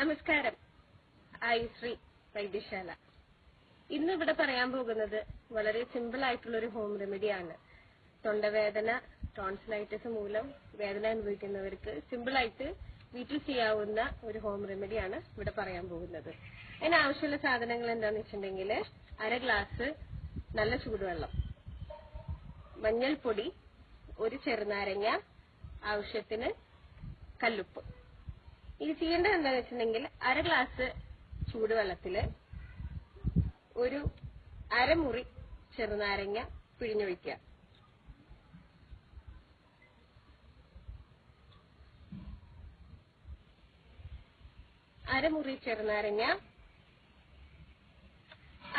നമസ്കാരം. ഐശ്രീ വൈദ്യശാല. ഇന്ന് ഇവിടെ പറയാൻ പോകുന്നത് വളരെ സിമ്പിൾ ആയിട്ടുള്ള ഒരു ഹോം റെമഡിയാണ് തൊണ്ടവേദന ടോൺസിലൈറ്റിസ് മൂലം വേദന അനുഭവിക്കുന്നവർക്ക് സിമ്പിൾ ആയിട്ട് വീട്ടിൽ ചെയ്യാവുന്ന ഒരു ഹോം റെമഡിയാണ് ഇവിടെ പറയാൻ പോകുന്നത്. അതിന് ആവശ്യമുള്ള സാധനങ്ങൾ എന്താണെന്ന് വെച്ചിട്ടുണ്ടെങ്കിൽ അര ഗ്ലാസ് നല്ല ചൂടുവെള്ളം മഞ്ഞൾപ്പൊടി ഒരു ചെറുനാരങ്ങ ആവശ്യത്തിന് കല്ലുപ്പ്. ഇത് ചെയ്യേണ്ടത് എന്താണെന്ന് വെച്ചിട്ടുണ്ടെങ്കിൽ അര ഗ്ലാസ് ചൂടുവെള്ളത്തിൽ ഒരു അരമുറി ചെറുനാരങ്ങ പിഴിഞ്ഞൊഴിക്കുക. അരമുറി ചെറുനാരങ്ങ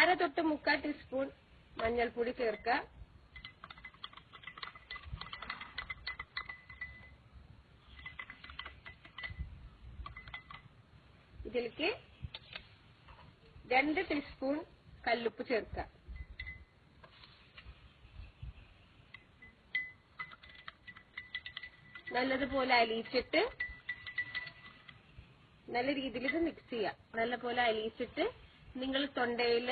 അര തൊട്ട് മുക്കാൽ ടീസ്പൂൺ മഞ്ഞൾപ്പൊടി ചേർക്കുക. ഇതിലേക്ക് രണ്ട് ടീസ്പൂൺ കല്ലുപ്പ് ചേർക്കുക. നല്ലതുപോലെ അലിയിച്ചിട്ട് നല്ല രീതിയിൽ ഇത് മിക്സ് ചെയ്യുക. നല്ലപോലെ അലിയിച്ചിട്ട് നിങ്ങൾ തൊണ്ടയിൽ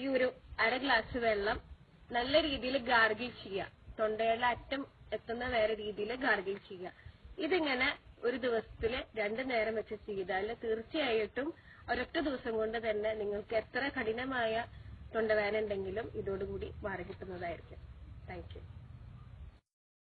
ഈ ഒരു അര ഗ്ലാസ് വെള്ളം നല്ല രീതിയിൽ ഗാർഗിൾ ചെയ്യുക. തൊണ്ടയുടെ അറ്റം എത്തുന്ന വേറെ രീതിയിൽ ഗാർഗിൾ ചെയ്യുക. ഇതിങ്ങനെ ഒരു ദിവസത്തിൽ രണ്ടു നേരം വെച്ച് ചെയ്താൽ തീർച്ചയായിട്ടും ഒരൊറ്റ ദിവസം കൊണ്ട് തന്നെ നിങ്ങൾക്ക് എത്ര കഠിനമായ തൊണ്ടവേദന ഉണ്ടെങ്കിലും ഇതോടുകൂടി മാറി കിട്ടുന്നതായിരിക്കും താങ്ക്